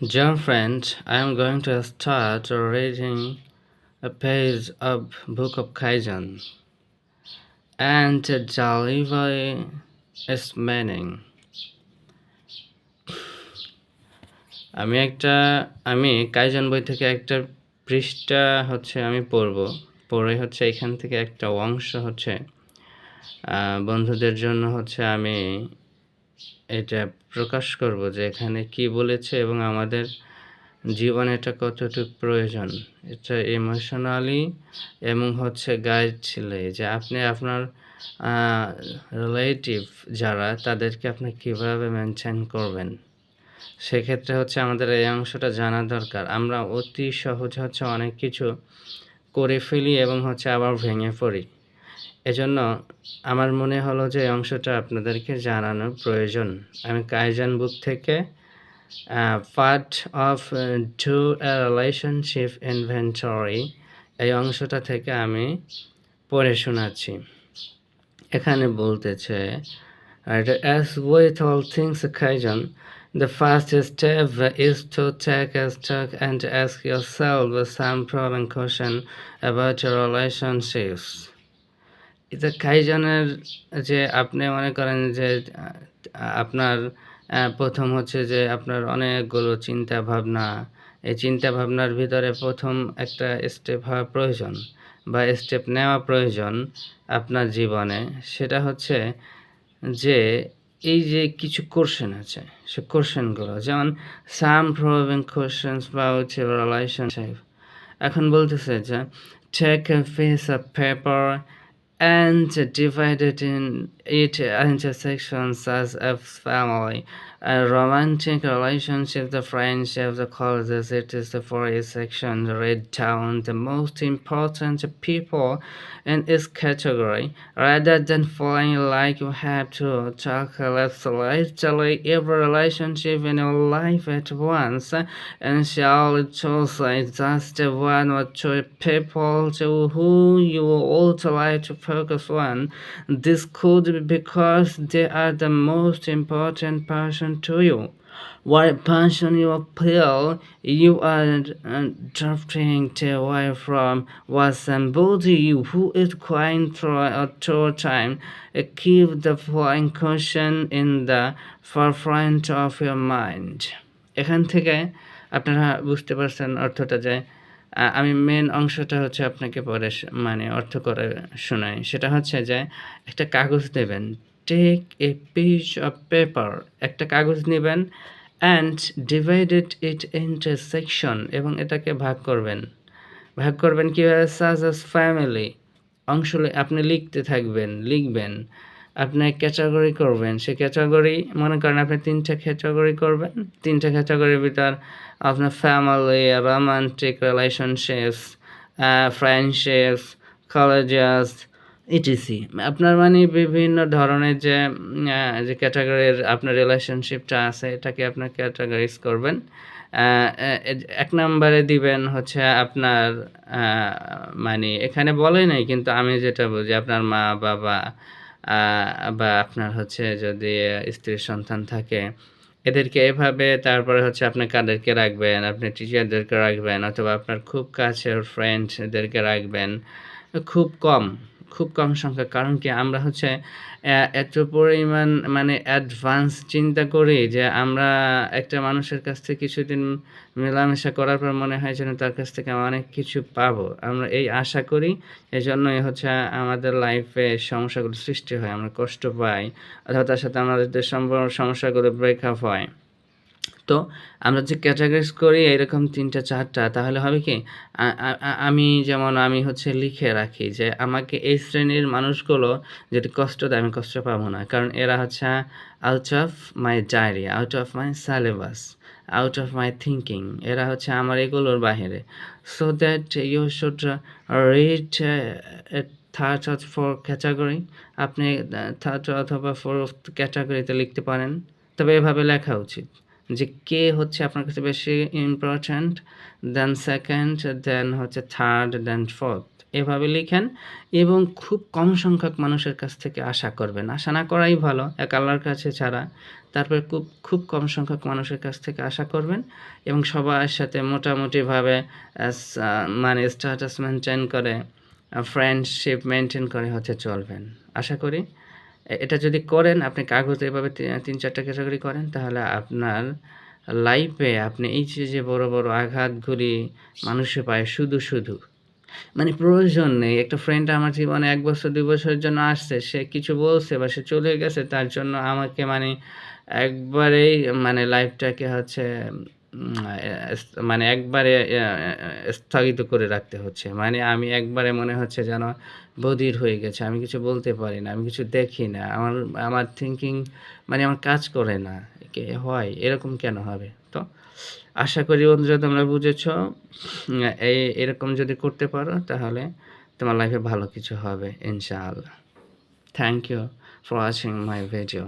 Dear friend, I am going to start reading a page of Book of Kaizen and deliver its meaning. আমি একটা আমি kaizen বই থেকে একটা পৃষ্ঠা হচ্ছে আমি পড়ব পড়ে হচ্ছে এখান থেকে একটা অংশ হচ্ছে বন্ধুদের জন্য হচ্ছে আমি এটা প্রকাশ করব যে এখানে কি বলেছে এবং আমাদের জীবনে এটা কতটুকু প্রয়োজন। এটা ইমোশনালি এবং হচ্ছে গাইড ছিল যে আপনি আপনার রিলেটিভ যারা, তাদেরকে আপনি কীভাবে মেনটেন করবেন? সেক্ষেত্রে হচ্ছে আমাদের এই অংশটা জানা দরকার। আমরা অতি সহজ হচ্ছে অনেক কিছু করে ফেলি এবং হচ্ছে আবার ভেঙে পড়ি। এজন্য আমার মনে হলো যে অংশটা আপনাদেরকে জানানোর প্রয়োজন আমি কাইজান বুক থেকে part of to relationship inventory এই অংশটা থেকে আমি পড়ে শোনাচ্ছি এখানে বলতেছে as with all things kaizen, The first step is to take a stock and ask yourself some problem question about your relationships. এটা কাইজনের যে আপনি মনে করেন যে, আপনার প্রথম হচ্ছে যে আপনার অনেকগুলো চিন্তা ভাবনা এই চিন্তা ভাবনার ভিতরে প্রথম একটা স্টেপ হওয়া প্রয়োজন বা স্টেপ নেওয়া প্রয়োজন আপনার জীবনে। সেটা হচ্ছে যে, এই যে কিছু কোশ্চেন আছে, সে কোশ্চেনগুলো যেমন সাম প্রবিং কোশ্চেন্স বা হচ্ছে রিলেশনশিপ এখন বলতেছে যে take a piece of paper and divide it in it intersections as a family. A romantic relationship, the friendship, the colleges, it is the four section read down the most important people in its category. Rather than feeling like you have to tackle literally every relationship in your life at once, and shall choose just one or two people to who you would like to focus on. This could because they are the most important person to you. What passion you feel you are uh, drifting away from was somebody who is going through a tough time. Uh, keep the following question in the forefront of your mind. এখান থেকে আপনারা বুঝতে পারছেন অর্থটা যে আমি main অংশটা হচ্ছে আপনাকে পরে মানে অর্থ করে শোনাই। সেটা হচ্ছে যে একটা কাগজ দেবেন take a piece of paper একটা কাগজ নেবেন and divided it into section এবং এটাকে ভাগ করবেন। ভাগ করবেন কীভাবে? সাজ ফ্যামিলি অংশ আপনি লিখতে থাকবেন, লিখবেন। আপনি ক্যাটাগরি করবেন, সে ক্যাটাগরি মনে করেন আপনি তিনটা ক্যাটাগরি করবেন, তিনটা ক্যাটাগরির ভিতর আপনার family romantic relationships friendships colleges ETC আপনার মানে বিভিন্ন ধরনের যে যে ক্যাটাগরির আপনার রিলেশনশিপটা আছে, এটাকে আপনার ক্যাটাগরিজ করবেন। এক নম্বরে দিবেন হচ্ছে আপনার মানে এখানে বলে নাই, কিন্তু আমি যেটা বুঝি আপনার মা, বাবা বা আপনার হচ্ছে যদি স্ত্রীর সন্তান থাকে, এদেরকে এভাবে তারপরে হচ্ছে আপনি কাদেরকে রাখবেন, আপনি টিচারদেরকে রাখবেন, অথবা আপনার খুব কাছের ফ্রেন্ডদেরকে রাখবেন, খুব কম। খুব কম সংখ্যা কারণ কি আমরা হচ্ছে এত পরিমাণ মানে অ্যাডভান্স চিন্তা করি যে আমরা একটা মানুষের কাছ থেকে কিছুদিন মেলামেশা করার পর মনে হয় যেন তার কাছ থেকে আমরা অনেক কিছু পাবো। আমরা এই আশা করি এই জন্যই হচ্ছে আমাদের লাইফে সমস্যাগুলো সৃষ্টি হয়, আমরা কষ্ট পাই, অথবা তার সাথে আমাদের সম্পর্ক, সমস্যাগুলো ব্রেকআপ হয়। তো আমরা যে ক্যাটাগরিজ করি এরকম তিনটা, চারটা। তাহলে হবে কি? আমি যেমন আমি হচ্ছে লিখে রাখি যে আমাকে এই শ্রেণির মানুষগুলো যেটি কষ্ট দেয় আমি কষ্ট পাবো না। কারণ এরা হচ্ছে out of my diary out of my syllabus out of my thinking এরা হচ্ছে আমার এগুলোর বাহিরে। So that you should read third অথ ফোর ক্যাটাগরি আপনি থার্ড অথবা ফোর্থ ক্যাটাগরিতে লিখতে পারেন। তবে এভাবে লেখা উচিত। যে কে হচ্ছে আপনার কাছে বেশি ইম্পর্ট্যান্ট দেন সেকেন্ড দেন হচ্ছে থার্ড দেন ফোর্থ এভাবে লিখেন এবং খুব কম সংখ্যক মানুষের কাছ থেকে আশা করবেন। আশা না করাই ভালো, এক আল্লাহর কাছে ছাড়া। তারপর খুব খুব কম সংখ্যক মানুষের কাছ থেকে আশা করবেন এবং সবার সাথে মোটামুটিভাবে মানে স্ট্যাটাস মেনটেন করে ফ্রেন্ডশিপ মেনটেন করে হচ্ছে চলবেন। আশা করি এটা যদি করেন, আপনি কাগজ এভাবে তিন চারটা ক্যাটাগরি করেন, তাহলে আপনার লাইফে আপনি এই যে বড় বড় আঘাতগুলি মানুষে পায় শুধু শুধু। মানে প্রয়োজন নেই। একটা ফ্রেন্ড আমার জীবনে এক বছর, দুই বছরের জন্য আসছে, সে কিছু বলছে বা সে চলে গেছে, তার জন্য আমাকে মানে একবারেই মানে লাইফটাকে হচ্ছে মানে একবারে স্থগিত করে রাখতে হচ্ছে। মানে আমি একবারে মনে হচ্ছে যেন বধির হয়ে গেছে। আমি কিছু বলতে পারি না, আমি কিছু দেখি না। আমার আমার থিঙ্কিং মানে আমার কাজ করে না। হয়, এরকম কেন হবে? তো আশা করি বন্ধুরা তোমরা বুঝেছ। এই এরকম যদি করতে পারো তাহলে তোমার লাইফে ভালো কিছু হবে, ইনশাআল্লাহ। Thank you for watching my video